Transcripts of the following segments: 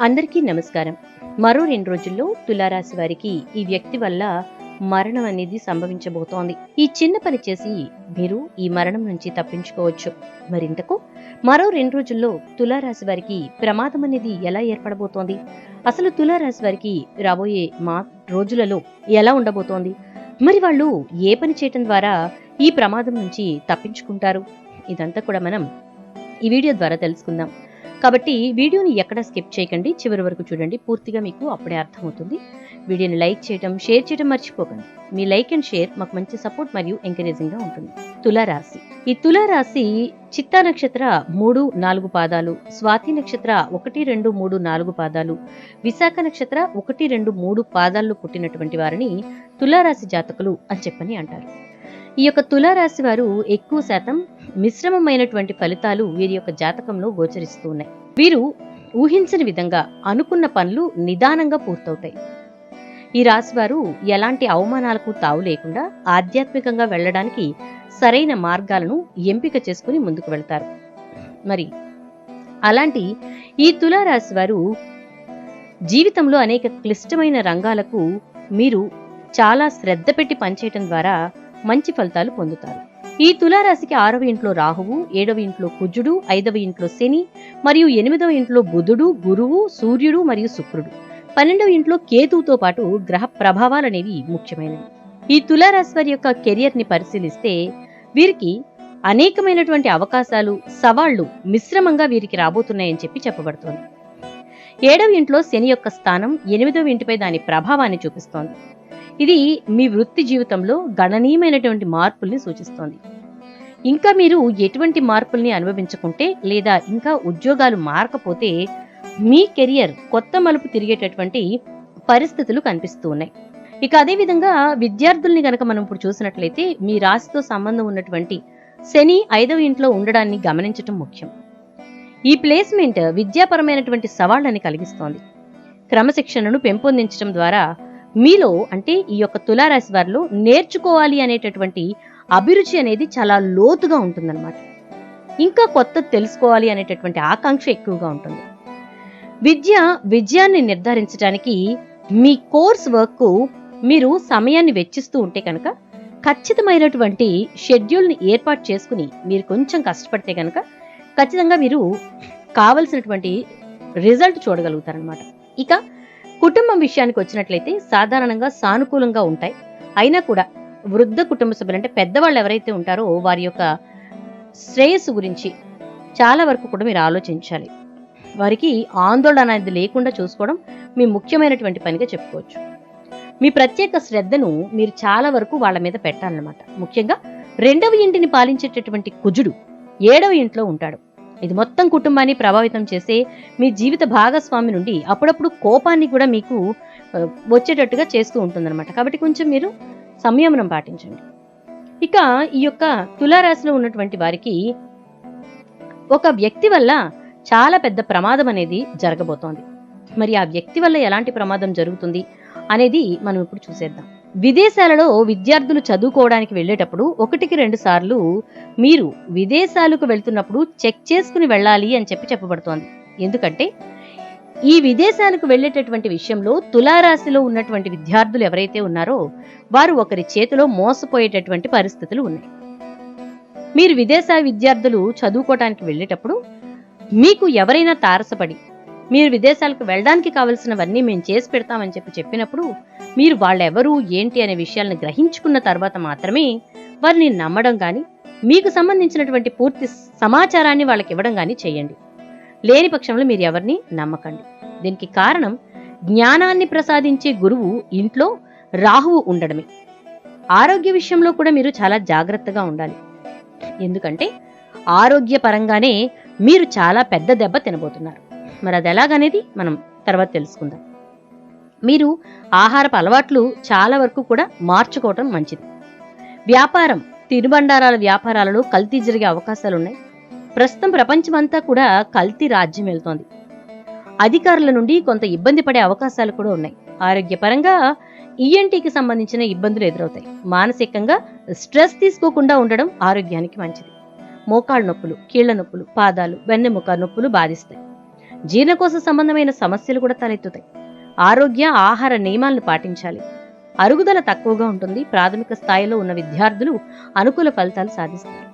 అందరికీ నమస్కారం. మరో రెండు రోజుల్లో తులారాశి వారికి ఈ వ్యక్తి వల్ల మరణం అనేది సంభవించబోతోంది. ఈ చిన్న పని చేసి మీరు ఈ మరణం నుంచి తప్పించుకోవచ్చు. మరింతకు మరో రెండు రోజుల్లో తులారాశి వారికి ప్రమాదం అనేది ఎలా ఏర్పడబోతోంది? అసలు తులారాశి వారికి రాబోయే మా రోజులలో ఎలా ఉండబోతోంది? మరి వాళ్ళు ఏ పని చేయటం ద్వారా ఈ ప్రమాదం నుంచి తప్పించుకుంటారు? ఇదంతా కూడా మనం ఈ వీడియో ద్వారా తెలుసుకుందాం. కాబట్టి వీడియోని ఎక్కడ స్కిప్ చేయకండి చివరి వరకు చూడండి. పూర్తిగా మీకు అప్పుడే అర్థమవుతుంది. వీడియోని లైక్ చేయడం షేర్ చేయడం మర్చిపోకండి. మీ లైక్ అండ్ షేర్ మాకు మంచి సపోర్ట్ మరియు ఎంకరేజింగ్గా ఉంటుంది. తులారాశి. ఈ తులారాశి చిత్తా నక్షత్ర మూడు నాలుగు పాదాలు స్వాతి నక్షత్ర ఒకటి రెండు మూడు నాలుగు పాదాలు విశాఖ నక్షత్ర ఒకటి రెండు మూడు పాదాల్లో పుట్టినటువంటి వారిని తులారాశి జాతకులు అని చెప్పని అంటారు. ఈ యొక్క తులారాశి వారు ఎక్కువ శాతం మిశ్రమమైనటువంటి ఫలితాలు వీరి యొక్క జాతకంలో గోచరిస్తూ ఉన్నాయి. వీరు ఊహించని విధంగా అనుకున్న పనులు నిదానంగా పూర్తవుతాయి. ఈ రాశి వారు ఎలాంటి అవమానాలకు తావు లేకుండా ఆధ్యాత్మికంగా వెళ్ళడానికి సరైన మార్గాలను ఎంపిక చేసుకుని ముందుకు వెళ్తారు. మరి అలాంటి ఈ తులారాశి వారు జీవితంలో అనేక క్లిష్టమైన రంగాలకు మీరు చాలా శ్రద్ధ పెట్టి పనిచేయటం ద్వారా మంచి ఫలితాలు పొందుతారు. ఈ తులారాశికి ఆరవ ఇంట్లో రాహువు ఏడవ ఇంట్లో కుజుడు ఐదవ ఇంట్లో శని మరియు ఎనిమిదవ ఇంట్లో బుధుడు గురువు సూర్యుడు మరియు శుక్రుడు. పన్నెండవ ఇంట్లో కేతువుతో పాటు గ్రహ ప్రభావాలనేవి ముఖ్యమైనవి. ఈ తులారాశి వారి యొక్క కెరియర్ని పరిశీలిస్తే వీరికి అనేకమైనటువంటి అవకాశాలు సవాళ్ళు మిశ్రమంగా వీరికి రాబోతున్నాయని చెప్పి చెప్పబడుతోంది. ఏడవ ఇంట్లో శని యొక్క స్థానం ఎనిమిదవ ఇంటిపై దాని ప్రభావాన్ని చూపిస్తోంది. ఇది మీ వృత్తి జీవితంలో గణనీయమైనటువంటి మార్పుల్ని సూచిస్తోంది. ఇంకా మీరు ఎటువంటి మార్పుల్ని అనుభవించకుంటే లేదా ఇంకా ఉద్యోగాలు మారకపోతే మీ కెరియర్ కొత్త మలుపు తిరిగేటటువంటి పరిస్థితులు కనిపిస్తూ ఉన్నాయి. ఇక అదేవిధంగా విద్యార్థుల్ని గనక మనం ఇప్పుడు చూసినట్లయితే మీ రాశితో సంబంధం ఉన్నటువంటి శని ఐదవ ఇంట్లో ఉండడాన్ని గమనించటం ముఖ్యం. ఈ ప్లేస్మెంట్ విద్యాపరమైనటువంటి సవాళ్ళని కలిగిస్తోంది. క్రమశిక్షణను పెంపొందించడం ద్వారా మీలో అంటే ఈ యొక్క తులారాశి వారిలో నేర్చుకోవాలి అనేటటువంటి అభిరుచి అనేది చాలా లోతుగా ఉంటుందన్నమాట. ఇంకా కొత్త తెలుసుకోవాలి అనేటటువంటి ఆకాంక్ష ఎక్కువగా ఉంటుంది. విద్య విజయాన్ని నిర్ధారించడానికి మీ కోర్స్ వర్క్ మీరు సమయాన్ని వెచ్చిస్తూ ఉంటే కనుక ఖచ్చితమైనటువంటి షెడ్యూల్ని ఏర్పాటు చేసుకుని మీరు కొంచెం కష్టపడితే కనుక ఖచ్చితంగా మీరు కావలసినటువంటి రిజల్ట్ చూడగలుగుతారనమాట ఇక కుటుంబం విషయానికి వచ్చినట్లయితే సాధారణంగా సానుకూలంగా ఉంటాయి. అయినా కూడా వృద్ధ కుటుంబ సభ్యులు అంటే పెద్దవాళ్ళు ఎవరైతే ఉంటారో వారి యొక్క శ్రేయస్సు గురించి చాలా వరకు కూడా మీరు ఆలోచించాలి. వారికి ఆందోళన అనేది లేకుండా చూసుకోవడం మీ ముఖ్యమైనటువంటి పనిగా చెప్పుకోవచ్చు. మీ ప్రత్యేక శ్రద్ధను మీరు చాలా వరకు వాళ్ళ మీద పెట్టాలన్నమాట. ముఖ్యంగా రెండవ ఇంటిని పాలించేటటువంటి కుజుడు ఏడవ ఇంట్లో ఉంటాడు. ఇది మొత్తం కుటుంబాన్ని ప్రభావితం చేసే మీ జీవిత భాగస్వామి నుండి అప్పుడప్పుడు కోపాన్ని కూడా మీకు వచ్చేటట్టుగా చేస్తూ ఉంటుందన్నమాట. కాబట్టి కొంచెం మీరు సంయమనం పాటించండి. ఇక ఈ యొక్క తులారాశిలో ఉన్నటువంటి వారికి ఒక వ్యక్తి వల్ల చాలా పెద్ద ప్రమాదం అనేది జరగబోతోంది. మరి ఆ వ్యక్తి వల్ల ఎలాంటి ప్రమాదం జరుగుతుంది అనేది మనం ఇప్పుడు చూసేద్దాం. విదేశాలలో విద్యార్థులు చదువుకోవడానికి వెళ్ళేటప్పుడు ఒకటికి రెండు సార్లు మీరు విదేశాలకు వెళ్తున్నప్పుడు చెక్ చేసుకుని వెళ్ళాలి అని చెప్పి చెప్పబడుతోంది. ఎందుకంటే ఈ విదేశాలకు వెళ్ళేటటువంటి విషయంలో తులారాశిలో ఉన్నటువంటి విద్యార్థులు ఎవరైతే ఉన్నారో వారు ఒకరి చేతిలో మోసపోయేటటువంటి పరిస్థితులు ఉన్నాయి. మీరు విదేశ విద్యార్థులు చదువుకోవడానికి వెళ్ళేటప్పుడు మీకు ఎవరైనా తారసపడి మీరు విదేశాలకు వెళ్ళడానికి కావలసినవన్నీ మేము చేసి పెడతామని చెప్పి చెప్పినప్పుడు మీరు వాళ్ళెవరు ఏంటి అనే విషయాలను గ్రహించుకున్న తర్వాత మాత్రమే వారిని నమ్మడం కానీ మీకు సంబంధించినటువంటి పూర్తి సమాచారాన్ని వాళ్ళకి ఇవ్వడం కానీ చేయండి. లేని పక్షంలో మీరు ఎవరిని నమ్మకండి. దీనికి కారణం జ్ఞానాన్ని ప్రసాదించే గురువు ఇంట్లో రాహువు ఉండడమే. ఆరోగ్య విషయంలో కూడా మీరు చాలా జాగ్రత్తగా ఉండాలి. ఎందుకంటే ఆరోగ్యపరంగానే మీరు చాలా పెద్ద దెబ్బ తినబోతున్నారు. మరి అది ఎలాగనేది మనం తర్వాత తెలుసుకుందాం. మీరు ఆహారపు అలవాట్లు చాలా వరకు కూడా మార్చుకోవటం మంచిది. వ్యాపారం తినుబండారాల వ్యాపారాలలో కల్తీ జరిగే అవకాశాలు ఉన్నాయి ప్రస్తుతం ప్రపంచమంతా కూడా కల్తీ రాజ్యం వెళ్తోంది. అధికారుల నుండి కొంత ఇబ్బంది పడే అవకాశాలు కూడా ఉన్నాయి. ఆరోగ్యపరంగా ఈఎన్టీకి సంబంధించిన ఇబ్బందులు ఎదురవుతాయి. మానసికంగా స్ట్రెస్ తీసుకోకుండా ఉండడం ఆరోగ్యానికి మంచిది. మోకాళ్ళ నొప్పులు కీళ్ళ నొప్పులు పాదాలు వెన్నెముక నొప్పులు బాధిస్తాయి. జీర్ణకోశ సంబంధమైన సమస్యలు కూడా తలెత్తుతాయి. ఆరోగ్య ఆహార నియమాలను పాటించాలి. అరుగుదల తక్కువగా ఉంటుంది. ప్రాథమిక స్థాయిలో ఉన్న విద్యార్థులు అనుకూల ఫలితాలు సాధిస్తారు.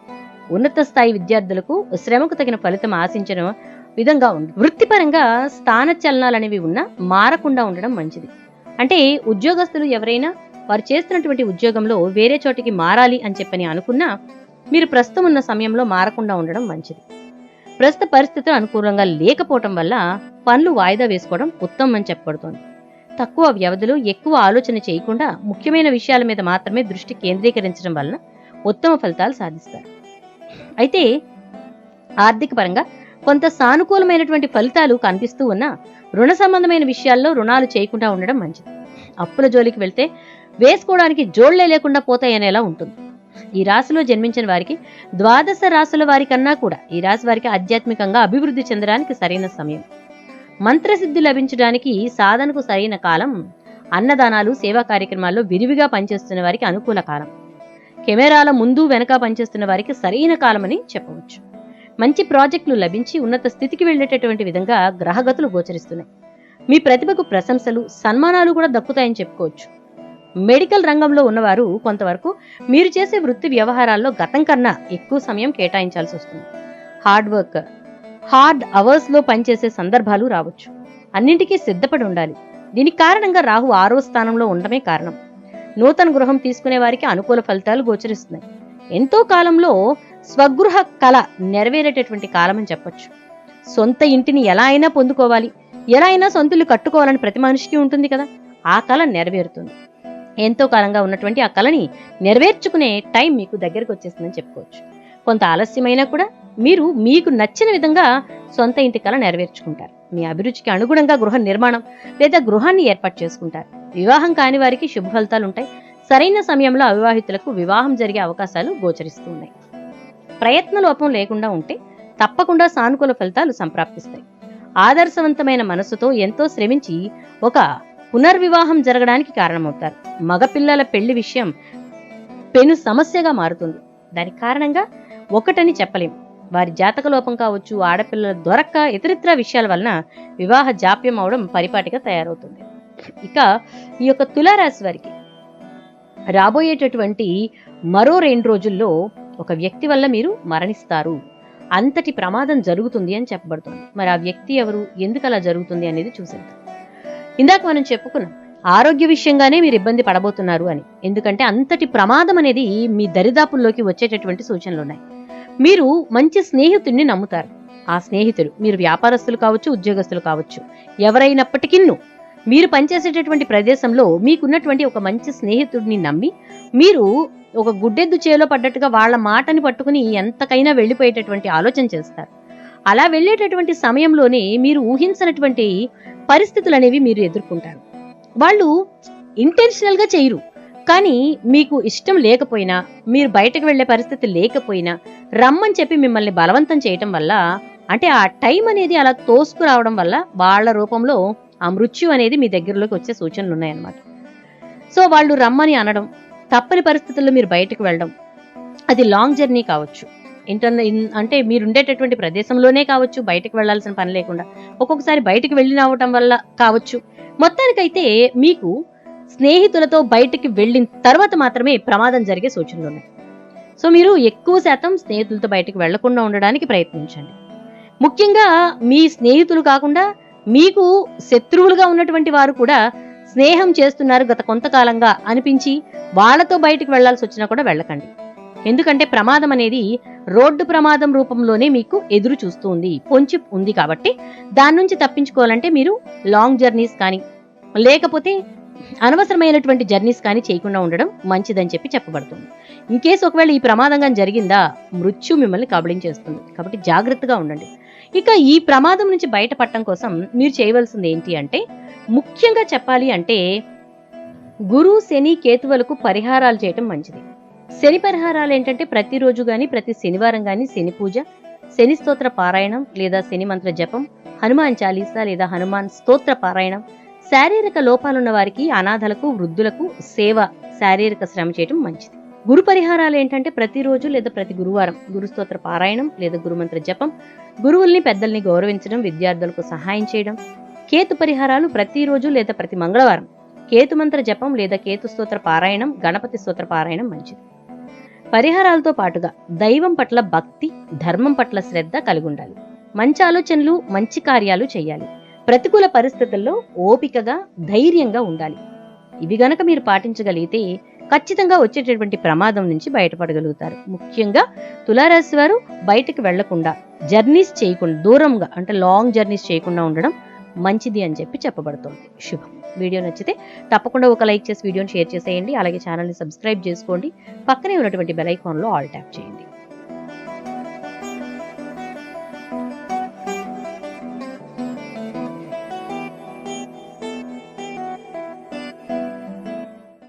ఉన్నత స్థాయి విద్యార్థులకు శ్రమకు తగిన ఫలితం ఆశించిన విధంగా ఉంది వృత్తిపరంగా స్థాన చలనాలు అనేవి ఉన్నా మారకుండా ఉండడం మంచిది. అంటే ఉద్యోగస్తులు ఎవరైనా వారు చేస్తున్నటువంటి ఉద్యోగంలో వేరే చోటికి మారాలి అని చెప్పని అనుకున్నా మీరు ప్రస్తుతం ఉన్న సమయంలో మారకుండా ఉండడం మంచిది. ప్రస్తుత పరిస్థితులు అనుకూలంగా లేకపోవటం వల్ల పనులు వాయిదా వేసుకోవడం ఉత్తమం అని చెప్పబడుతోంది. తక్కువ వ్యవధిలో ఎక్కువ ఆలోచన చేయకుండా ముఖ్యమైన విషయాల మీద మాత్రమే దృష్టి కేంద్రీకరించడం వలన ఉత్తమ ఫలితాలు సాధిస్తారు. అయితే ఆర్థిక పరంగా కొంత సానుకూలమైనటువంటి ఫలితాలు కనిపిస్తూ ఉన్నా రుణ సంబంధమైన విషయాల్లో రుణాలు చేయకుండా ఉండడం మంచిది. అప్పుల జోలికి వెళ్తే వేసుకోవడానికి జోళ్ళే లేకుండా పోతాయనేలా ఉంటుంది. ఈ రాశిలో జన్మించిన వారికి ద్వాదశ రాశుల వారి కన్నా కూడా ఈ రాశి వారికి ఆధ్యాత్మికంగా అభివృద్ధి చెందడానికి సరైన సమయం. మంత్రసిద్ధి లభించడానికి సాధనకు సరైన కాలం అన్నదానాలు సేవా కార్యక్రమాల్లో విరివిగా పనిచేస్తున్న వారికి అనుకూల కాలం. కెమెరాల ముందు వెనక పనిచేస్తున్న వారికి సరైన కాలమని చెప్పవచ్చు. మంచి ప్రాజెక్టులు లభించి ఉన్నత స్థితికి వెళ్ళేటటువంటి విధంగా గ్రహగతులు గోచరిస్తున్నాయి. మీ ప్రతిభకు ప్రశంసలు సన్మానాలు కూడా దక్కుతాయని చెప్పుకోవచ్చు. మెడికల్ రంగంలో ఉన్నవారు కొంతవరకు మీరు చేసే వృత్తి వ్యవహారాల్లో గతం కన్నా ఎక్కువ సమయం కేటాయించాల్సి వస్తుంది. హార్డ్ వర్క్ హార్డ్ అవర్స్లో పనిచేసే సందర్భాలు రావచ్చు. అన్నింటికీ సిద్ధపడి ఉండాలి. దీనికి కారణంగా రాహు ఆరో స్థానంలో ఉండమే కారణం. నూతన గృహం తీసుకునే వారికి అనుకూల ఫలితాలు గోచరిస్తున్నాయి. ఎంతో కాలంలో స్వగృహ కళ నెరవేరేటటువంటి కాలం అని చెప్పొచ్చు. సొంత ఇంటిని ఎలా అయినా పొందుకోవాలి. ఎలా అయినా సొంతలు కట్టుకోవాలని ప్రతి మనిషికి ఉంటుంది కదా. ఆ కళ నెరవేరుతుంది. ఎంతో కాలంగా ఉన్నటువంటి ఆ కళని నెరవేర్చుకునే టైం మీకు దగ్గరకు వచ్చేస్తుందని చెప్పుకోవచ్చు. కొంత ఆలస్యమైనా కూడా మీరు మీకు నచ్చిన విధంగా సొంత ఇంటి కళ నెరవేర్చుకుంటారు. మీ అభిరుచికి అనుగుణంగా గృహ నిర్మాణం లేదా గృహాన్ని ఏర్పాటు చేసుకుంటారు. వివాహం కాని వారికి శుభ ఫలితాలు ఉంటాయి. సరైన సమయంలో అవివాహితులకు వివాహం జరిగే అవకాశాలు గోచరిస్తూ ఉన్నాయి. ప్రయత్న లోపం లేకుండా ఉంటే తప్పకుండా సానుకూల ఫలితాలు సంప్రాప్తిస్తాయి. ఆదర్శవంతమైన మనసుతో ఎంతో శ్రమించి ఒక పునర్వివాహం జరగడానికి కారణమవుతారు. మగపిల్లల పెళ్ళి విషయం పెను సమస్యగా మారుతుంది. దానికి కారణంగా ఒకటని చెప్పలేం. వారి జాతక లోపం కావచ్చు ఆడపిల్లల దొరక్క ఇతరితర విషయాల వలన వివాహ జాప్యం అవడం పరిపాటిగా తయారవుతుంది. ఇక ఈ యొక్క తులారాశి వారికి రాబోయేటటువంటి మరో రెండు రోజుల్లో ఒక వ్యక్తి వల్ల మీరు మరణిస్తారు. అంతటి ప్రమాదం జరుగుతుంది అని చెప్పబడుతుంది. మరి ఆ వ్యక్తి ఎవరు? ఎందుకు అలా జరుగుతుంది అనేది చూసేద్దాం. ఇందాక మనం చెప్పుకున్నాం ఆరోగ్య విషయంగానే మీరు ఇబ్బంది పడబోతున్నారు అని. ఎందుకంటే అంతటి ప్రమాదం అనేది మీ దరిదాపుల్లోకి వచ్చేటటువంటి సూచనలు ఉన్నాయి మీరు మంచి స్నేహితుడిని నమ్ముతారు. ఆ స్నేహితుడు మీరు వ్యాపారస్తులు కావచ్చు ఉద్యోగస్తులు కావచ్చు ఎవరైనప్పటికీ మీరు పనిచేసేటటువంటి ప్రదేశంలో మీకున్నటువంటి ఒక మంచి స్నేహితుడిని నమ్మి మీరు ఒక గుడ్డెద్దు చేలో పడ్డట్టుగా వాళ్ళ మాటని పట్టుకుని ఎంతకైనా వెళ్ళిపోయేటటువంటి ఆలోచన చేస్తారు. అలా వెళ్ళేటటువంటి సమయంలోనే మీరు ఊహించినటువంటి పరిస్థితులు అనేవి మీరు ఎదుర్కొంటారు. వాళ్ళు ఇంటెన్షనల్గా చేయరు. కానీ మీకు ఇష్టం లేకపోయినా మీరు బయటకు వెళ్ళే పరిస్థితి లేకపోయినా రమ్మని చెప్పి మిమ్మల్ని బలవంతం చేయటం వల్ల అంటే ఆ టైం అనేది అలా తోసుకురావడం వల్ల వాళ్ళ రూపంలో ఆ మృత్యు అనేది మీ దగ్గరలోకి వచ్చే సూచనలు ఉన్నాయన్నమాట. సో వాళ్ళు రమ్మని అనడం తప్పని పరిస్థితుల్లో మీరు బయటకు వెళ్ళడం అది లాంగ్ జర్నీ కావచ్చు. ఇంటర్న అంటే మీరు ఉండేటటువంటి ప్రదేశంలోనే కావచ్చు బయటకు వెళ్ళాల్సిన పని లేకుండా. ఒక్కొక్కసారి బయటకు వెళ్ళి రావటం వల్ల కావచ్చు. మొత్తానికైతే మీకు స్నేహితులతో బయటికి వెళ్ళిన తర్వాత మాత్రమే ప్రమాదం జరిగే సూచనలు ఉన్నాయి. సో మీరు ఎక్కువ శాతం స్నేహితులతో బయటకు వెళ్ళకుండా ఉండడానికి ప్రయత్నించండి. ముఖ్యంగా మీ స్నేహితులు కాకుండా మీకు శత్రువులుగా ఉన్నటువంటి వారు కూడా స్నేహం చేస్తున్నారు గత కొంతకాలంగా అనిపించి వాళ్ళతో బయటకు వెళ్ళాల్సి వచ్చినా కూడా వెళ్ళకండి. ఎందుకంటే ప్రమాదం అనేది రోడ్డు ప్రమాదం రూపంలోనే మీకు ఎదురు చూస్తుంది పొంచి ఉంది కాబట్టి దాని నుంచి తప్పించుకోవాలంటే మీరు లాంగ్ జర్నీస్ కానీ లేకపోతే అనవసరమైనటువంటి జర్నీస్ కానీ చేయకుండా ఉండడం మంచిదని చెప్పి చెప్పబడుతుంది. ఇన్ కేసు ఒకవేళ ఈ ప్రమాదంగా జరిగిందా మృత్యు మిమ్మల్ని కబళించేస్తుంది కాబట్టి జాగ్రత్తగా ఉండండి. ఇక ఈ ప్రమాదం నుంచి బయటపడటం కోసం మీరు చేయవలసింది ఏంటి అంటే ముఖ్యంగా చెప్పాలి అంటే గురు శని కేతువులకు పరిహారాలు చేయటం మంచిది. శని పరిహారాలు ఏంటంటే ప్రతిరోజు గాని ప్రతి శనివారం గాని శని పూజ శని స్తోత్ర పారాయణం లేదా శని మంత్ర జపం హనుమాన్ చాలీసా లేదా హనుమాన్ స్తోత్ర పారాయణం. శారీరక లోపాలున్న వారికి అనాథలకు వృద్ధులకు సేవ శారీరక శ్రమ చేయటం మంచిది. గురు పరిహారాలు ఏంటంటే ప్రతిరోజు లేదా ప్రతి గురువారం గురుస్తోత్ర పారాయణం లేదా గురుమంత్ర జపం గురువుల్ని పెద్దల్ని గౌరవించడం విద్యార్థులకు సహాయం చేయడం. కేతు పరిహారాలు ప్రతిరోజు లేదా ప్రతి మంగళవారం కేతు మంత్ర జపం లేదా కేతు స్తోత్ర పారాయణం గణపతి స్తోత్ర పారాయణం మంచిది. పరిహారాలతో పాటుగా దైవం పట్ల భక్తి ధర్మం పట్ల శ్రద్ధ కలిగి ఉండాలి మంచి ఆలోచనలు మంచి కార్యాలు చేయాలి. ప్రతికూల పరిస్థితుల్లో ఓపికగా ధైర్యంగా ఉండాలి. ఇవి గనక మీరు పాటించగలిగితే ఖచ్చితంగా వచ్చేటటువంటి ప్రమాదం నుంచి బయటపడగలుగుతారు. ముఖ్యంగా తులారాశి వారు బయటకు వెళ్ళకుండా జర్నీస్ చేయకుండా దూరంగా అంటే లాంగ్ జర్నీస్ చేయకుండా ఉండడం మంచిది అని చెప్పి చెప్పబడుతుంది. శుభం. వీడియో నచ్చితే తప్పకుండా ఒక లైక్ చేసి వీడియోని షేర్ చేసేయండి. అలాగే ఛానల్ని సబ్స్క్రైబ్ చేసుకోండి. పక్కనే ఉన్నటువంటి బెల్ ఐకాన్లో ఆల్ ట్యాప్ చేయండి.